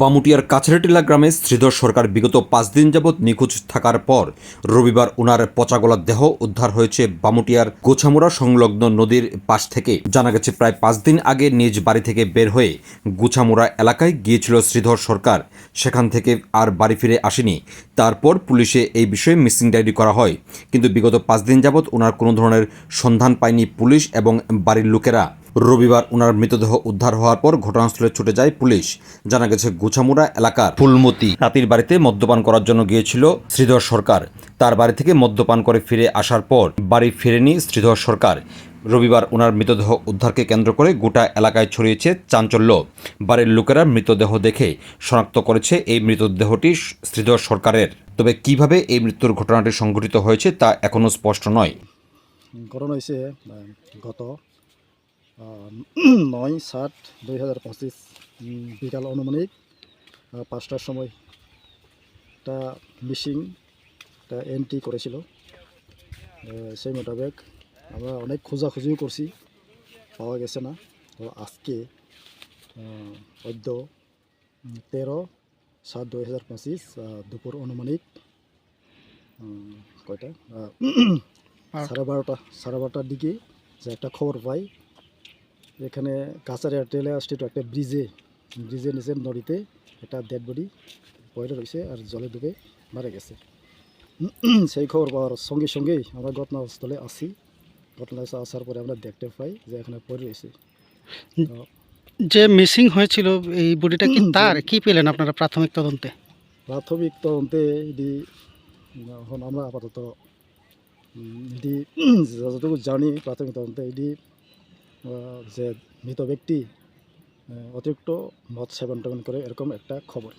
বামুটিয়ার কাছারিটিলা গ্রামে শ্রীধর সরকার বিগত পাঁচ দিন যাবৎ নিখোঁজ থাকার পর রবিবার ওনার পচাগলার দেহ উদ্ধার হয়েছে বামুটিয়ার গোছামুড়া সংলগ্ন নদীর পাশ থেকে। জানা গেছে, প্রায় পাঁচ দিন আগে নিজ বাড়ি থেকে বের হয়ে গুছামুড়া এলাকায় গিয়েছিল শ্রীধর সরকার। সেখান থেকে আর বাড়ি ফিরে আসেনি। তারপর পুলিশে এই বিষয়ে মিসিং ডায়েরি করা হয়। কিন্তু বিগত পাঁচ দিন যাবৎ ওনার কোনো ধরনের সন্ধান পায়নি পুলিশ এবং বাড়ির লোকেরা। রবিবার ওনার মৃতদেহ উদ্ধার হওয়ার পর ঘটনাস্থলে ছুটে যায় পুলিশ। জানা গেছে গুছামুড়া এলাকার ফুলমতি। রাতির বাড়িতে মদ্যপান করার জন্য গিয়েছিল শ্রীধর সরকার। তার বাড়ি থেকে মদ্যপান করে ফিরে আসার পর বাড়ি ফেরেনি শ্রীধর সরকার। রবিবার ওনার মৃতদেহ উদ্ধারকে কেন্দ্র করে গোটা এলাকায় ছড়িয়েছে চাঞ্চল্য। বাড়ির লোকেরা মৃতদেহ দেখে শনাক্ত করেছে এই মৃতদেহটি শ্রীধর সরকারের। তবে কীভাবে এই মৃত্যুর ঘটনাটি সংঘটিত হয়েছে তা এখনও স্পষ্ট নয়। ঘটনা হয়েছে গত নয় সাত দুই হাজার পঁচিশ বিকাল অনুমানিক পাঁচটার সময় একটা মিসিং একটা এন্ট্রি করেছিল। সেই মোটাবেক আমরা অনেক খোঁজাখুঁজিও করছি, পাওয়া গেছে না। তো আজকে অদ্য তেরো সাত দুই হাজার পঁচিশ দুপুর অনুমানিক কয়টা? সাড়ে বারোটা, সাড়ে বারোটার দিকে যে একটা খবর পাই এখানে কাছারি টেলে স্ট্রিট একটা ব্রিজে ব্রিজের নিচে নদীতে একটা ডেড বডি পড়ে রয়েছে আর জলে ডুবে মারা গেছে। সেই খবর পাওয়ার সঙ্গে সঙ্গেই আমরা ঘটনাস্থলে আসি। ঘটনাস্থলে আসার পরে আমরা দেখতে পাই যে এখানে পড়ে রয়েছে। যে মিসিং হয়েছিল এই বডিটা কি তার? কি পেলেন আপনারা প্রাথমিক তদন্তে? প্রাথমিক তদন্তে এটি এখন আমরা আপাতত এটি যতটুকু জানি প্রাথমিক তদন্তে এটি যে মৃত ব্যক্তি অতিরিক্ত মদ সেবন টেবন করে এরকম একটা খবর।